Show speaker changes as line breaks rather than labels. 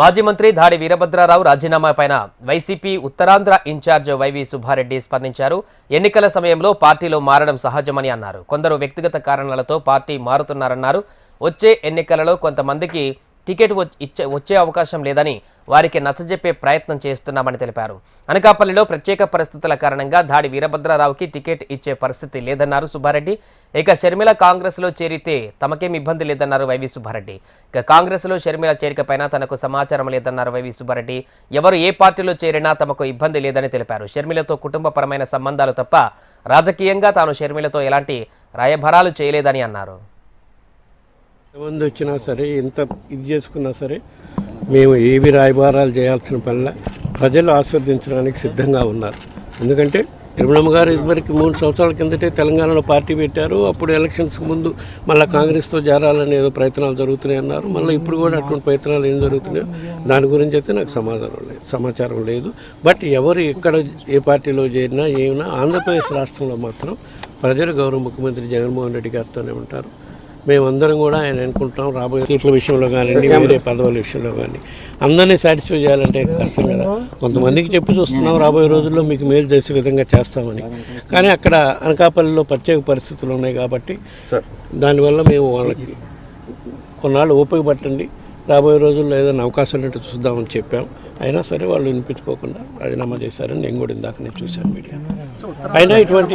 మాజీ మంత్రి దాడి వీరభద్రారావు రాజీనామా పైన వైసీపీ ఉత్తరాంధ్ర ఇన్ఛార్జ్ వైవి సుబ్బారెడ్డి స్పందించారు. ఎన్నికల సమయంలో పార్టీలో మారడం సహజమని అన్నారు. కొందరు వ్యక్తిగత కారణాలతో పార్టీ మారుతున్నారన్నారు. వచ్చే ఎన్నికలలో కొంతమందికి టికెట్ ఇచ్చే వచ్చే అవకాశం లేదని వారికి నచ్చజెప్పే ప్రయత్నం చేస్తున్నామని తెలిపారు. అనకాపల్లిలో ప్రత్యేక పరిస్థితుల కారణంగా దాడి వీరభద్రరావుకి టికెట్ ఇచ్చే పరిస్థితి లేదన్నారు సుబ్బారెడ్డి. ఇక షర్మిల కాంగ్రెస్లో చేరితే తమకేం ఇబ్బంది లేదన్నారు వైవి సుబ్బారెడ్డి. ఇక కాంగ్రెస్లో షర్మిల చేరికపైన తనకు సమాచారం లేదన్నారు వైవి సుబ్బారెడ్డి. ఎవరు ఏ పార్టీలో చేరినా తమకు ఇబ్బంది లేదని తెలిపారు. షర్మిలతో కుటుంబపరమైన సంబంధాలు తప్ప రాజకీయంగా తాను షర్మిలతో ఎలాంటి రాయభరాలు చేయలేదని అన్నారు.
ఎంతమంది వచ్చినా సరే ఎంత ఇది చేసుకున్నా సరే మేము ఏవి రాయబారాలు చేయాల్సిన పనిలా ప్రజలు ఆస్వాదించడానికి సిద్ధంగా ఉన్నారు. ఎందుకంటే తిరుమలమ్మ గారు ఇదివరకు మూడు సంవత్సరాల కిందటే తెలంగాణలో పార్టీ పెట్టారు. అప్పుడు ఎలక్షన్స్కి ముందు మళ్ళీ కాంగ్రెస్తో చేరాలని ఏదో ప్రయత్నాలు జరుగుతున్నాయి అన్నారు. మళ్ళీ ఇప్పుడు కూడా అటువంటి ప్రయత్నాలు ఏం జరుగుతున్నాయో దాని గురించి అయితే నాకు సమాధానం లేదు సమాచారం లేదు. బట్ ఎవరు ఎక్కడ ఏ పార్టీలో చేరినా ఏమైనా ఆంధ్రప్రదేశ్ రాష్ట్రంలో మాత్రం ప్రజలు గౌరవ ముఖ్యమంత్రి జగన్మోహన్ రెడ్డి గారితోనే ఉంటారు. మేమందరం కూడా ఆయన అనుకుంటాం రాబోయే సీట్ల విషయంలో కానివ్వండి వేరే పదవుల విషయంలో కానీ అందరినీ సాటిస్ఫై చేయాలంటే కష్టం కదా. కొంతమందికి చెప్పి చూస్తున్నాం రాబోయే రోజుల్లో మీకు మేలు చేసే విధంగా చేస్తామని. కానీ అక్కడ అనకాపల్లిలో ప్రత్యేక పరిస్థితులు ఉన్నాయి కాబట్టి దానివల్ల మేము వాళ్ళకి కొన్నాళ్ళు ఓపిక పట్టండి రాబోయే రోజుల్లో ఏదైనా అవకాశం ఉన్నట్టు చూద్దామని చెప్పాం. అయినా సరే వాళ్ళు వినిపించుకోకుండా రాజీనామా చేశారని నేను కూడా ఇందాక నేను చూశాను మీడియా అయినా ఇటువంటి